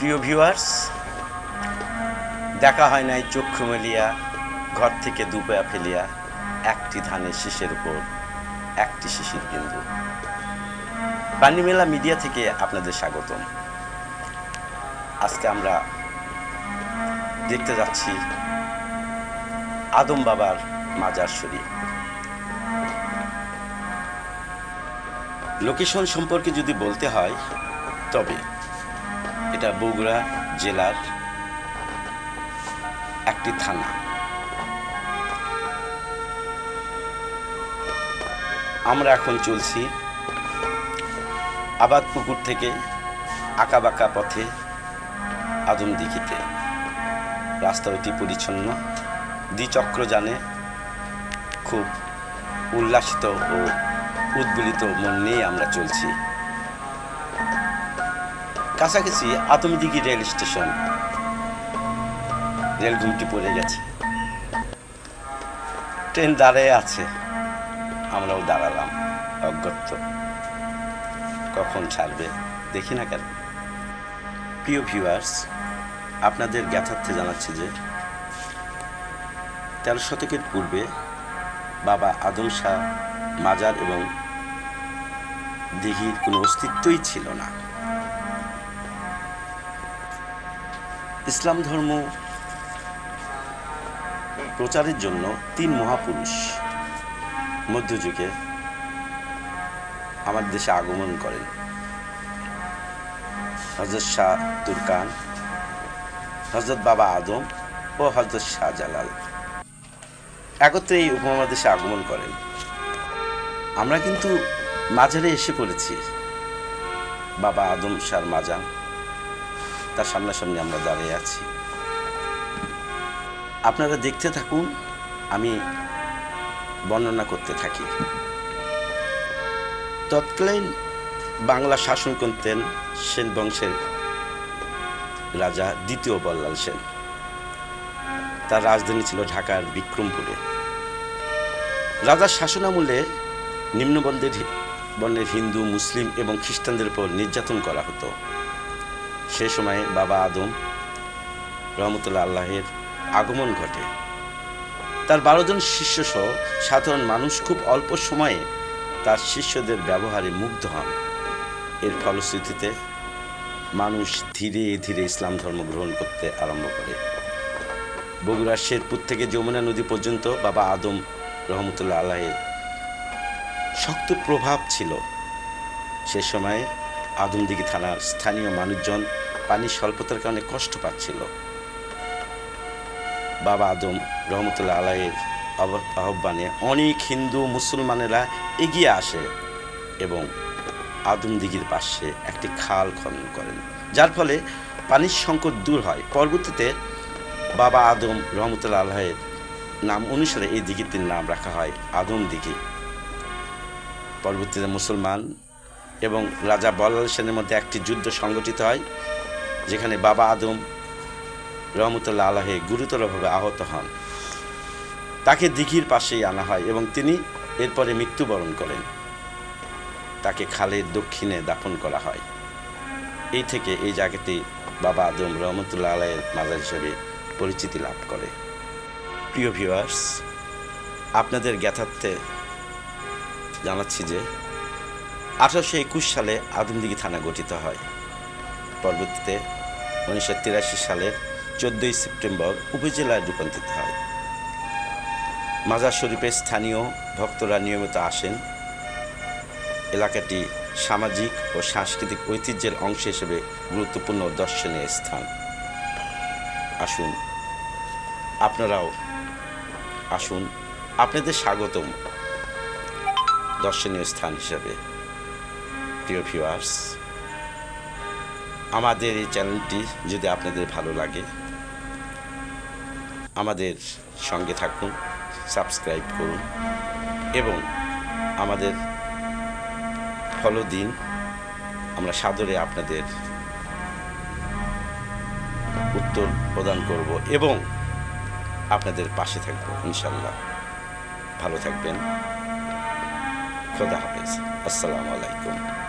প্রিয় ভিউয়ার্স দেখা হয় নাই চক্ষু মেলিয়া ঘর থেকে দুপয়া ফেলিয়া একটি ধানের শীষের উপর, একটি শিশির বিন্দু। বাণীমেলা মিডিয়া থেকে আপনাদের স্বাগতম। আজকে আমরা দেখতে যাচ্ছি আদম বাবার মাজার শরীফ। লোকেশন সম্পর্কে যদি বলতে হয়, তবে এটা বগুড়া জেলার একটি থানা। আমরা এখন চলছি আবাদ পুকুর থেকে আঁকাবাঁকা পথে আদম দিঘিতে। রাস্তা অতি পরিচ্ছন্ন, দ্বিচক্র জানে খুব উল্লাসিত ও উদ্বেলিত মন নিয়ে আমরা চলছি। কাছাকাছি আতমদিঘি রেল স্টেশন। রেল ঘুমটি পড়ে গেছে। ট্রেন দাঁড়ায় আছে। আমরাও দাঁড়ালাম অজ্ঞত্য কখন ছাড়বে, দেখি না কেন? প্রিয় ভিউয়ার্স আপনাদের জ্ঞাতার্থে জানাচ্ছি যে, তেরো শতকের পূর্বে বাবা আদম শাহ মাজার এবং দিঘির কোনো অস্তিত্বই ছিল না। ইসলাম ধর্ম প্রচারের জন্য তিন মহাপুরুষ মধ্যযুগে আমার দেশে আগমন করেন। হজরত শাহ তুরকান হজরত বাবা আদম ও হজরত শাহ জালাল একত্রে এই উপমহাদেশে আগমন করেন। আমরা কিন্তু মাজারে এসে পড়েছি। বাবা আদম শাহর মাজার তার সামনাসামনি আমরা দাঁড়িয়ে আছি। আপনারা দেখতে থাকুন, আমি বর্ণনা করতে থাকি। তৎকালীন বাংলা শাসন করতেন সেন বংশের রাজা দ্বিতীয় বল্লাল সেন। তার রাজধানী ছিল ঢাকার বিক্রমপুরে। রাজার শাসনামূলে নিম্নবর্ণের বর্ণের হিন্দু, মুসলিম এবং খ্রিস্টানদের উপর নির্যাতন করা হতো। সে সময়ে বাবা আদম রহমতুল্লাহ আল্লাহের আগমন ঘটে। তার বারো জন শিষ্যসহ সাধারণ মানুষ খুব অল্প সময়ে তার শিষ্যদের ব্যবহারে মুগ্ধ হন। এর ফলশ্রুতিতে মানুষ ধীরে ধীরে ইসলাম ধর্ম গ্রহণ করতে আরম্ভ করে। বগুড়ার শেরপুর থেকে যমুনা নদী পর্যন্ত বাবা আদম রহমতুল্লাহ আল্লাহের শক্ত প্রভাব ছিল। সে সময়ে আদমদিঘি থানার স্থানীয় মানুষজন পানির স্বল্পতার কারণে কষ্ট পাচ্ছিল। বাবা আদম রহমতুল্লাহ আলাইয়ের আহ্বানে অনেক হিন্দু মুসলমানেরা এগিয়ে আসে এবং আদমদিঘির পাশে একটি খাল খনন করেন, যার ফলে পানির সংকট দূর হয়। পরবর্তীতে বাবা আদম রহমতুল্লাহ আলাহের নাম অনুসারে এই দিঘিটির নাম রাখা হয় আদম দিঘি। পরবর্তীতে মুসলমান এবং রাজা বল্লাল সেনের মধ্যে একটি যুদ্ধ সংগঠিত হয়। যেখানে বাবা আদম রহমতুল্লাহ আলাহে গুরুতরভাবে আহত হন। তাকে দিঘির পাশেই আনা হয় এবং তিনি এরপরে মৃত্যুবরণ করেন। তাকে খালের দক্ষিণে দাফন করা হয়। এই থেকে এই জায়গাটি বাবা আদম রহমতুল্লাহ আলাহের মাজার হিসেবে পরিচিতি লাভ করে। প্রিয় ভিউয়ার্স, আপনাদের জ্ঞাতার্থে জানাচ্ছি যে আঠারোশো একুশ সালে আদমদিঘি থানা গঠিত হয়। পরবর্তীতে উনিশশো তিরাশি সালের চোদ্দোই সেপ্টেম্বর উপজেলায় রূপান্তরিত হয়। মাজার শরীফের স্থানীয় ভক্তরা নিয়মিত আসেন। এলাকাটি সামাজিক ও সাংস্কৃতিক ঐতিহ্যের অংশ হিসেবে গুরুত্বপূর্ণ দর্শনীয় স্থান। আসুন, আপনারাও আসুন, আপনাদের স্বাগতম দর্শনীয় স্থান হিসেবে। প্রিয় ভিউয়ার্স আমাদের এই চ্যানেলটি যদি আপনাদের ভালো লাগে, আমাদের সঙ্গে থাকুন, সাবস্ক্রাইব করুন এবং আমাদের ফলো দিন। আমরা সাদরে আপনাদের উত্তর প্রদান করব এবং আপনাদের পাশে থাকব ইনশাল্লাহ ভালো থাকবেন। খোদা হাফেজ। আসসালামু আলাইকুম।